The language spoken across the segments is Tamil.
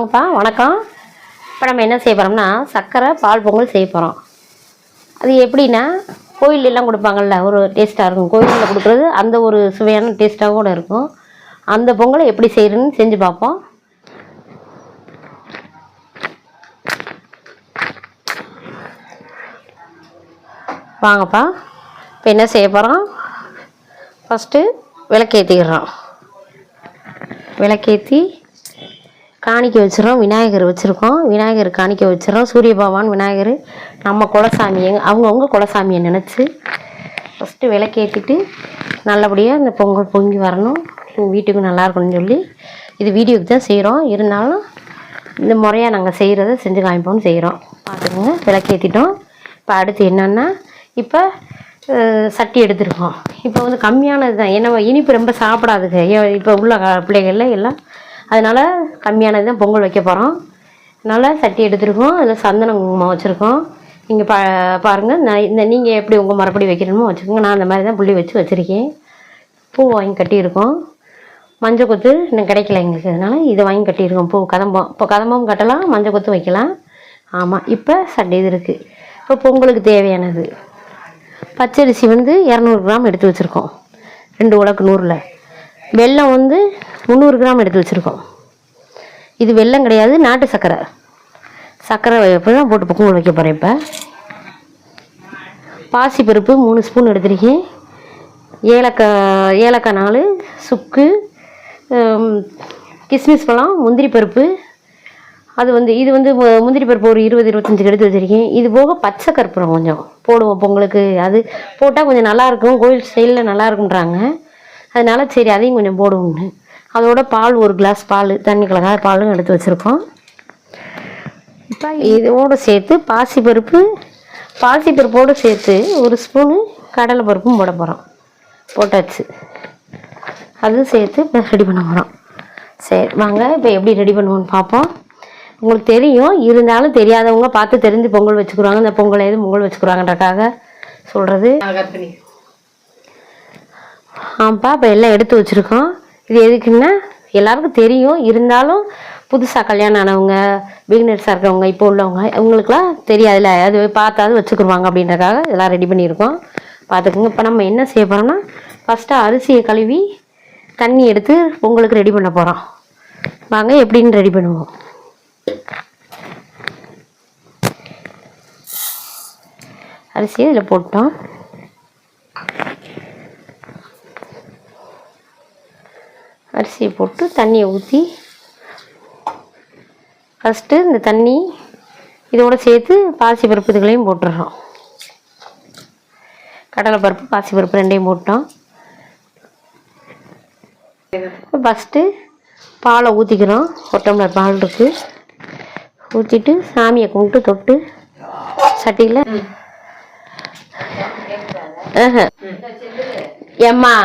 வாங்கப்பா வணக்கம். இப்போ நம்ம என்ன செய்ய போகிறோம்னா சர்க்கரை பால் பொங்கல் செய்ய போகிறோம் அது எப்படின்னா கோயிலெலாம் கொடுப்பாங்கள்ல கொடுப்பாங்கல்ல ஒரு டேஸ்ட்டாக இருக்கும். கோயிலில் கொடுக்குறது அந்த ஒரு சுவையான டேஸ்ட்டாக கூட இருக்கும். அந்த பொங்கலை எப்படி செய்கிறேன்னு செஞ்சு பார்ப்போம். வாங்கப்பா. இப்போ என்ன செய்ய போகிறோம் ஃபஸ்ட்டு விளக்கேற்றிக்கிறோம் விளக்கேற்றி காணிக்க வச்சிடறோம் விநாயகர் வச்சுருக்கோம். விநாயகர் காணிக்க வச்சிடறோம் சூரிய பகவான் விநாயகர் நம்ம குலசாமி அவங்கவுங்க குலசாமியை நினச்சி ஃபஸ்ட்டு விளக்கேற்றிட்டு நல்லபடியாக இந்த பொங்கல் பொங்கி வரணும். உங்க வீட்டுக்கு நல்லா இருக்கணும்னு சொல்லி இது வீடியோக்கு தான் செய்கிறோம் இருந்தாலும் இந்த முறையாக நாங்கள் செய்கிறத செஞ்சு காமிப்போம்னு செய்கிறோம் பார்த்துக்கோங்க விளக்கேற்றிட்டோம் இப்போ அடுத்து என்னென்னா இப்போ சட்டி எடுத்துருக்கோம். இப்போ வந்து கம்மியானது தான் ஏன்னா இனிப்பு ரொம்ப சாப்பிடாதுங்க. இப்போ உள்ள க- பிள்ளைகள்ல எல்லாம் அதனால் கம்மியானது தான் பொங்கல் வைக்க போகிறோம் அதனால் சட்டி எடுத்துருக்கோம். அதில் சந்தனம் குங்குமம் வச்சுருக்கோம். நீங்கள் பா பாருங்கள் நான் இந்த நீங்கள் எப்படி உங்கள் மரப்படி வைக்கணுமோ வச்சுக்கோங்க. நான் அந்த மாதிரி தான் புள்ளி வச்சு வச்சுருக்கேன். பூ வாங்கி கட்டியிருக்கோம். மஞ்சள் கொத்து இன்னும் கிடைக்கல எங்களுக்கு. அதனால் இதை வாங்கி கட்டியிருக்கோம். பூ கதம்பம். இப்போ கதம்பம் கட்டலாம் மஞ்சள் கொத்து வைக்கலாம். ஆமாம் இப்போ சட்டை இது இருக்குது இப்போ பொங்கலுக்கு தேவையானது. பச்சரிசி வந்து இரநூறு கிராம் எடுத்து வச்சுருக்கோம். ரெண்டு உலக்கு நூறில். வெல்லம் வந்து முந்நூறு கிராம் எடுத்து வச்சுருக்கோம். இது வெள்ளம் கிடையாது நாட்டு சர்க்கரை. சர்க்கரை இப்போ தான் போட்டு பொங்கல் வைக்க போகிறேன் இப்போ. பாசிப்பருப்பு மூணு ஸ்பூன் எடுத்திருக்கேன். ஏலக்காய் ஏலக்காய் நாலு சுக்கு கிஸ்மிஸ் பழம் முந்திரி பருப்பு. அது வந்து இது வந்து முந்திரி பருப்பு ஒரு இருபது இருபத்தஞ்சுக்கு எடுத்து வச்சுருக்கேன். இது போக பச்சை கற்பூரம் கொஞ்சம் போடுவோம் பொங்கலுக்கு. அது போட்டால் கொஞ்சம் நல்லாயிருக்கும் கோயில் ஸ்டைலில் நல்லாயிருக்குன்றாங்க அதனால் சரி அதையும் கொஞ்சம் போடுவோம்னு. அதோட பால் ஒரு கிளாஸ் பால் தண்ணி கலக்காத பாலும் எடுத்து வச்சுருக்கோம். இப்போ இதோடு சேர்த்து பாசிப்பருப்பு பாசிப்பருப்போடு சேர்த்து ஒரு ஸ்பூனு கடலை பருப்பும் போட போகிறோம் போட்டாச்சு. அதுவும் சேர்த்து இப்போ ரெடி பண்ண போகிறோம் சரி வாங்க இப்போ எப்படி ரெடி பண்ணுவோன்னு பார்ப்போம். உங்களுக்கு தெரியும் இருந்தாலும் தெரியாதவங்க பார்த்து தெரிஞ்சு பொங்கல் வச்சுக்குறாங்க இந்த பொங்கல் எது பொங்கல் வச்சுக்குறாங்கன்றக்காக சொல்கிறது ஆமாப்பா இப்போ எல்லாம் எடுத்து வச்சுருக்கோம். இது எதுக்குன்னா எல்லாருக்கும் தெரியும். இருந்தாலும் புதுசாக கல்யாணம் ஆனவங்க பிகினர்ஸாக இருக்கிறவங்க இப்போ உள்ளவங்க அவங்களுக்குலாம் தெரியாதுல்ல. அது பார்த்தாது வச்சுக்கிருவாங்க அப்படின்றக்காக இதெல்லாம் ரெடி பண்ணியிருக்கோம். பார்த்துக்குங்க. இப்போ நம்ம என்ன செய்ய போகிறோம்னா ஃபஸ்ட்டு அரிசியை கழுவி தண்ணி எடுத்து பொங்கலுக்கு ரெடி பண்ண போகிறோம் வாங்க எப்படின்னு ரெடி பண்ணுவோம். அரிசியை இதில் போட்டோம். அரிசியை போட்டு தண்ணியை ஊற்றி ஃபஸ்ட்டு இந்த தண்ணி இதோட சேர்த்து பாசி பருப்பு இதுகளையும் போட்டுடுறோம் கடலை பருப்பு பாசி பருப்பு ரெண்டையும் போட்டோம். ஃபஸ்ட்டு பாலை ஊற்றிக்கிறோம் ஒரு டம்ளர் பால் இருக்குது ஊற்றிட்டு சாமியை கும்பிட்டு தொட்டு சட்டியில். ஏம்மா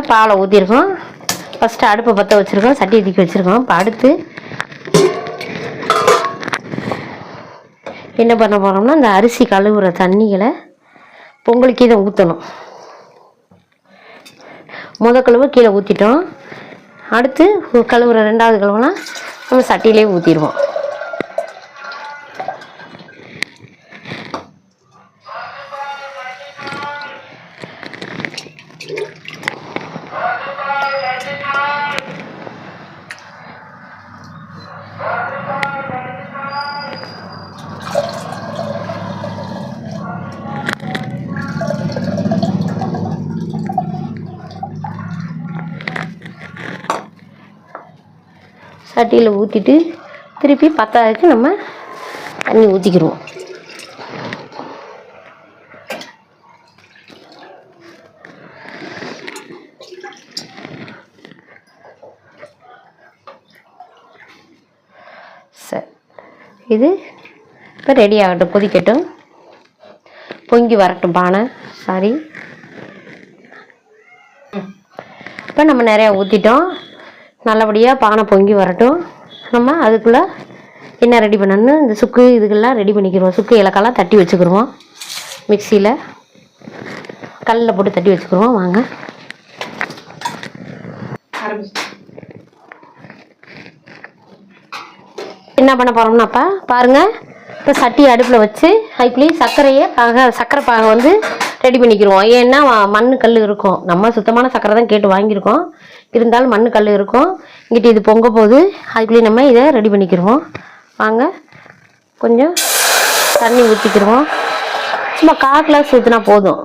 இப்போ பாலை ஊற்றிருக்கோம் ஃபஸ்ட்டு அடுப்பை பற்ற வச்சுருக்கோம் சட்டியை தூக்கி வச்சுருக்கோம். இப்போ அடுத்து என்ன பண்ண போகிறோம்னா இந்த அரிசி கழுவுற தண்ணிகளை பொங்கலுக்கு இதை ஊற்றணும் முத கழுவு கீழே ஊற்றிட்டோம் அடுத்து கழுவுற ரெண்டாவது கழுவுலாம் நம்ம சட்டியிலே ஊற்றிடுவோம் சட்டியில் ஊற்றிட்டு திருப்பி பத்தாததுக்கு நம்ம தண்ணி ஊற்றிக்கிடுவோம் சரி. இது இப்போ ரெடி ஆகட்டும் கொதிக்கட்டும். பொங்கி வரட்டும் பானை. சாரி இப்போ நம்ம நிறையா ஊற்றிட்டோம் நல்லபடியாக பானை பொங்கி வரட்டும். நம்ம அதுக்குள்ளே என்ன ரெடி பண்ணணும்னு இந்த சுக்கு இதுக்கெல்லாம் ரெடி பண்ணிக்கிடுவோம் சுக்கு இலக்கெல்லாம் தட்டி வச்சுக்கிடுவோம் மிக்சியில் கல்லில் போட்டு தட்டி வச்சுக்கிடுவோம் வாங்க. என்ன பண்ண போகிறோம்னாப்பா பாருங்கள் இப்போ சட்டி அடுப்பில் வச்சு அதுக்குள்ளேயே சர்க்கரையை பாக சர்க்கரை பாகை வந்து ரெடி பண்ணிக்கிடுவோம் ஏன்னா மண் கல் இருக்கும். நம்ம சுத்தமான சர்க்கரை தான் கேட்டு வாங்கியிருக்கோம். இருந்தாலும் மண் கல் இருக்கும். இங்கிட்டு இது பொங்க போகுது. அதுக்குள்ளேயே நம்ம இதை ரெடி பண்ணிக்கிடுவோம் வாங்க. கொஞ்சம் தண்ணி ஊற்றிக்கிடுவோம் சும்மா கால் கிளாஸ் ஊற்றினா போதும்.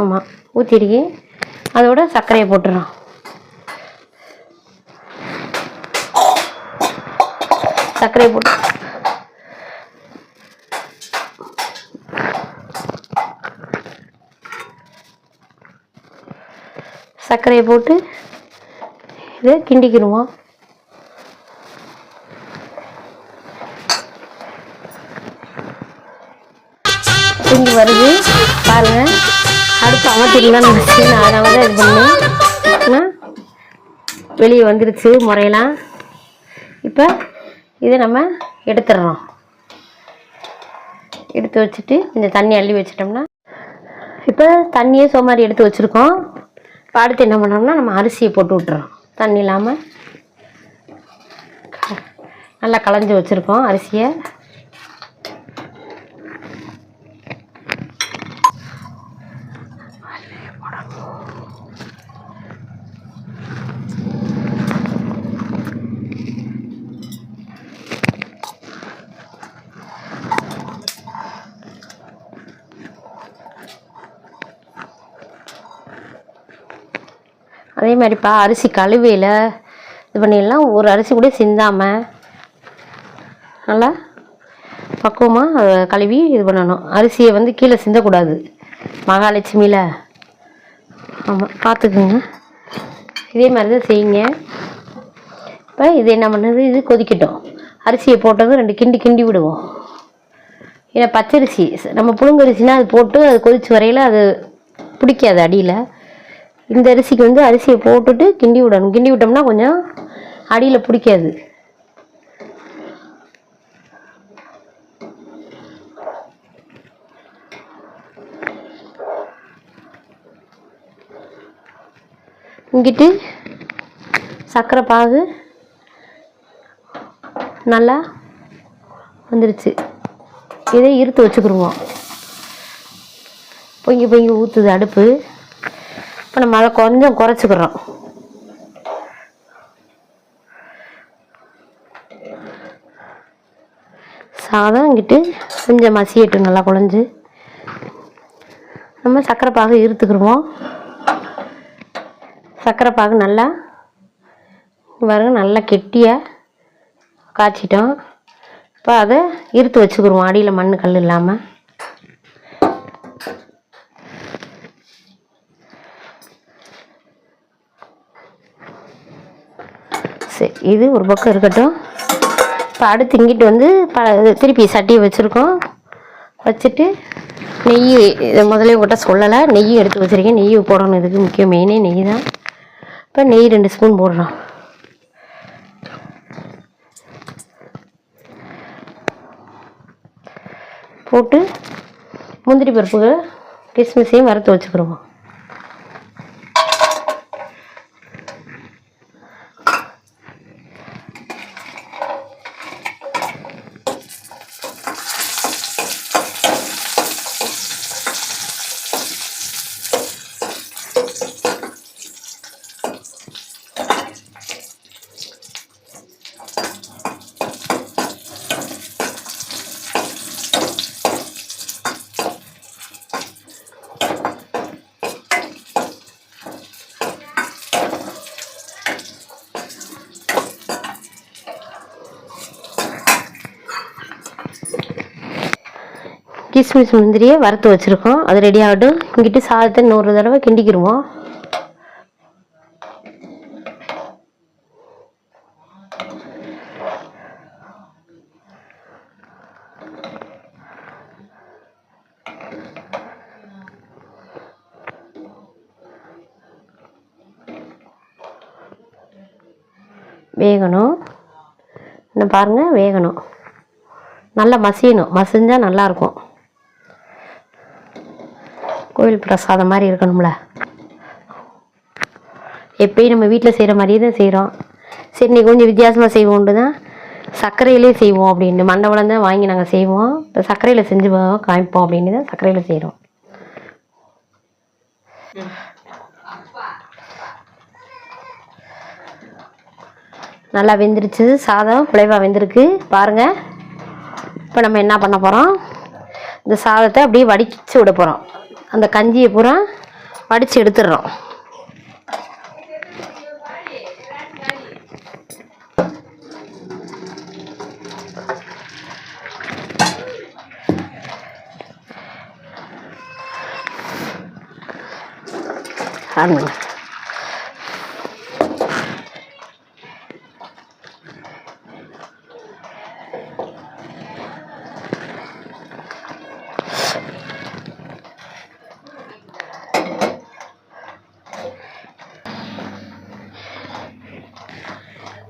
ஆமாம் ஊற்றிருக்கேன் அதோட சர்க்கரையை போட்டுறோம். சர்க்கரையை போட்டு சர்க்கரையை போட்டு இதை கிண்டிக்கிடுவோம். கிண்டி வருது. பாருங்கள் அடுத்து அமர்த்திடலாம்னு நினச்சி நான் அதனால தான் இது பண்ணேன் வெளியே வந்துருச்சு முறையெல்லாம். இப்போ இதை நம்ம எடுத்துடுறோம். எடுத்து வச்சுட்டு கொஞ்சம் தண்ணி அள்ளி வச்சிட்டோம்னா இப்போ தண்ணியே சோமாரி எடுத்து வச்சுருக்கோம். இப்போ அடுத்து என்ன பண்ணோம்னா நம்ம அரிசியை போட்டு விட்டுறோம் தண்ணி இல்லாமல் நல்லா களைஞ்சி வச்சுருக்கோம் அரிசியை. அதே மாதிரிப்பா அரிசி கழுவையில் இது பண்ணிடலாம். ஒரு அரிசி கூட சிந்தாமல் நல்லா பக்குவமாக அதை கழுவி இது பண்ணணும். அரிசியை வந்து கீழே சிந்தக்கூடாது. மகாலட்சுமியில். ஆமாம் பார்த்துக்குங்க. இதே மாதிரி தான் செய்யுங்க. இப்போ இது என்ன பண்ணுது? இது கொதிக்கட்டும். அரிசியை போட்டதும் ரெண்டு கிண்டி கிண்டி விடுவோம். ஏன்னா பச்சரிசி. நம்ம புழுங்கரிசினா அது போட்டு அது கொதிச்சு வரையில் அது பிடிக்காது அடியில். இந்த அரிசிக்கு வந்து அரிசியை போட்டுட்டு கிண்டி விடணும். கிண்டி விட்டோம்னா கொஞ்சம் அடியில் பிடிக்காது. இங்கிட்டு சர்க்கரை பாகு நல்லா வந்துருச்சு. இதை இருத்து வச்சுக்கிருவோம். பொங்கி பொங்கி ஊற்றுது அடுப்பு. இப்போ நம்ம அதை கொஞ்சம் குறைச்சிக்கிறோம். சாதம் இங்கிட்டு கொஞ்சம் மசியட்டும் நல்லா குழஞ்சி நம்ம சர்க்கரை பாகு இருத்துக்கிடுவோம் சர்க்கரை பாகு நல்லா பாருங்க நல்லா கெட்டியாக காய்ச்சிட்டோம். இப்போ அதை இருத்து வச்சுக்கிடுவோம் அடியில் மண் கல் இல்லாமல் சரி இது ஒரு பக்கம் இருக்கட்டும். இப்போ அடுத்து இங்கிட்டு வந்து ப திருப்பி சட்டியை வச்சுருக்கோம். வச்சுட்டு நெய் இதை முதல்ல உங்கள்கிட்ட சொல்லலை. நெய் எடுத்து வச்சுருக்கேன். நெய் போடணும். இதுக்கு முக்கியம் மெயினே நெய் தான். இப்போ நெய் ரெண்டு ஸ்பூன் போடுறோம். போட்டு முந்திரி பருப்புகள் கிஸ்மிஸையும் வறுத்து வச்சுக்கிடுவோம். கிஸ்மிஸ் முந்திரியை வறுத்து வச்சுருக்கோம். அது ரெடி ஆகட்டும். இங்கிட்டு சாதத்தை இன்னொரு தடவை கிண்டிக்கிடுவோம் வேகணும். இன்னும் பாருங்கள் வேகணும். நல்லா மசியணும். மசிஞ்சால் நல்லாயிருக்கும் கோயில் பிரசாதம் மாதிரி இருக்கணும்ல. எப்பயும் நம்ம வீட்டில் செய்கிற மாதிரியே தான் செய்கிறோம் சரி இன்னைக்கு கொஞ்சம் வித்தியாசமாக செய்வோன்ட்டு தான் சர்க்கரையிலே செய்வோம் அப்படின்னு மண்டபம் தான் வாங்கி நாங்கள் செய்வோம். இப்போ சர்க்கரையில் செஞ்சு காமிப்போம் அப்படின்னு தான் சர்க்கரையில் செய்கிறோம் நல்லா வெந்துருச்சு. சாதம் குழைவா வெந்திருக்கு. பாருங்கள் இப்போ நம்ம என்ன பண்ண போகிறோம் இந்த சாதத்தை அப்படியே வடிச்சு விட போகிறோம் அந்த கஞ்சியை பூரா வடித்து எடுத்துடுறோம். ஆமாங்க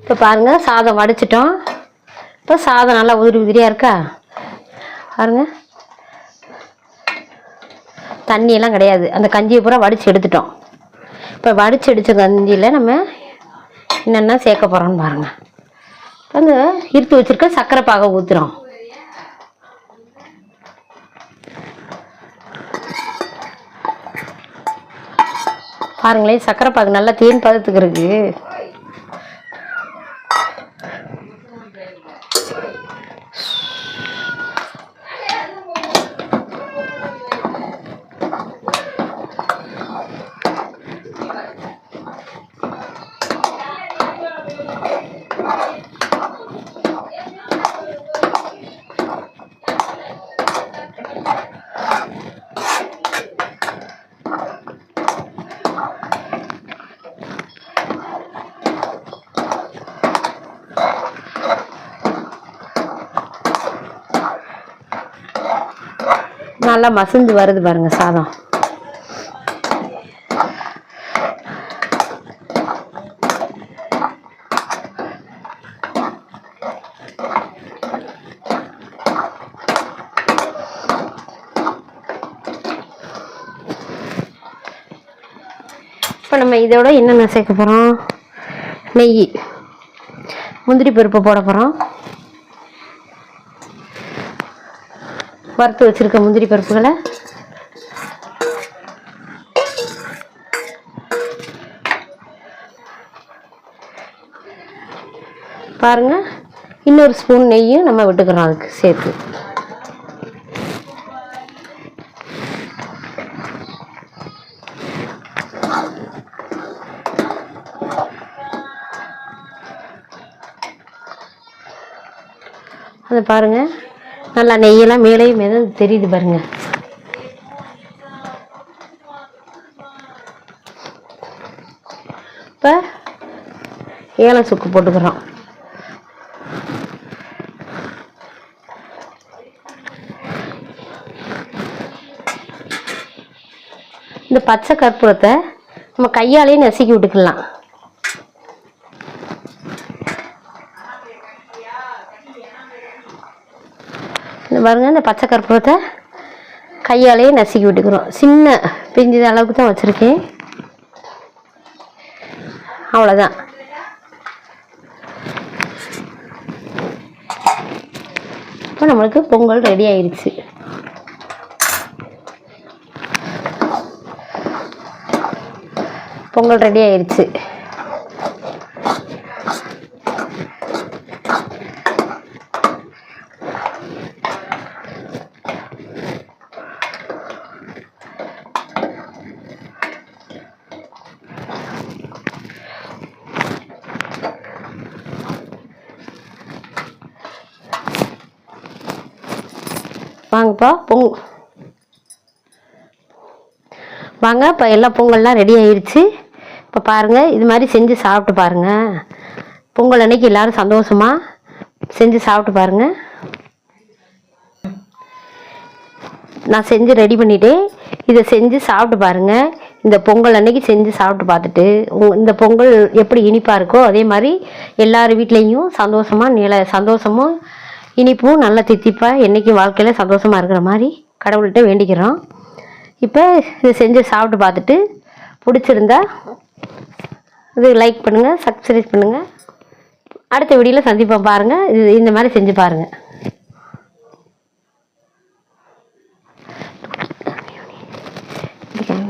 இப்போ பாருங்கள் சாதம் வடிச்சிட்டோம். இப்போ சாதம் நல்லா உதிரி உதிரியாக இருக்கா? பாருங்க. தண்ணியெல்லாம் கிடையாது. அந்த கஞ்சியை பூரா வடித்து எடுத்துட்டோம். இப்போ வடித்து அடித்த கஞ்சியில் நம்ம என்னென்ன சேர்க்க போகிறோம்னு பாருங்கள் அந்த இருத்து வச்சிருக்க சர்க்கரை பாகை ஊற்றுறோம் பாருங்களேன் சர்க்கரை பாகு நல்லா தேன் பதத்துக்கு இருக்குது நல்லா மசிஞ்சு வருது பாருங்க சாதம். இப்போ நம்ம இதோட என்னென்ன சேர்க்க போகிறோம் நெய் முந்திரி பருப்பு போட போகிறோம் வறுத்து வச்சுருக்க முந்திரி பருப்புகளை பாருங்கள் இன்னொரு ஸ்பூன் நெய்யும் நம்ம விட்டுக்கிறோம் அதுக்கு சேர்த்து. அது பாருங்க. நல்லா நெய்யெல்லாம் மேலேயும் மேலே தெரியுது பாருங்க. இப்போ ஏலம் சுக்கு போட்டுக்கிறோம். இந்த பச்சை கற்பூரத்தை நம்ம கையாலேயே நசுக்கி விட்டுக்கலாம். பாருங்கள் இந்த பச்சை கற்பூரத்தை கையாலேயே நசுக்கி விட்டுக்கிறோம். சின்ன பிஞ்சு அளவுக்கு தான் வச்சுருக்கேன். அவ்வளோதான் இப்போ நம்மளுக்கு பொங்கல் ரெடி ஆயிடுச்சு பொங்கல் ரெடி ஆயிடுச்சு வாங்கப்பா பொங் வாங்க இப்போ எல்லா பொங்கல்லாம் ரெடி ஆயிடுச்சு இப்போ பாருங்கள் இது மாதிரி செஞ்சு சாப்பிட்டு பாருங்கள் பொங்கல் அன்னைக்கு எல்லாரும் சந்தோஷமா செஞ்சு சாப்பிட்டு பாருங்கள் நான் செஞ்சு ரெடி பண்ணிட்டேன். இதை செஞ்சு சாப்பிட்டு பாருங்கள் இந்த பொங்கல் அன்னைக்கு செஞ்சு சாப்பிட்டு பார்த்துட்டு இந்த பொங்கல் எப்படி இனிப்பாக இருக்கோ அதே மாதிரி எல்லார் வீட்லேயும் சந்தோஷமாக நில சந்தோஷமும் இனிப்பும் நல்லா தித்திப்பாக என்றைக்கும் வாழ்க்கையில் சந்தோஷமாக இருக்கிற மாதிரி கடவுள்கிட்ட வேண்டிக்கிறோம். இப்போ இதை செஞ்சு சாப்பிட்டு பார்த்துட்டு பிடிச்சிருந்தா இது லைக் பண்ணுங்கள் சப்ஸ்கிரைப் பண்ணுங்கள் அடுத்த வீடியோவில் சந்திப்போம் பாருங்கள் இது இந்த மாதிரி செஞ்சு பாருங்கள்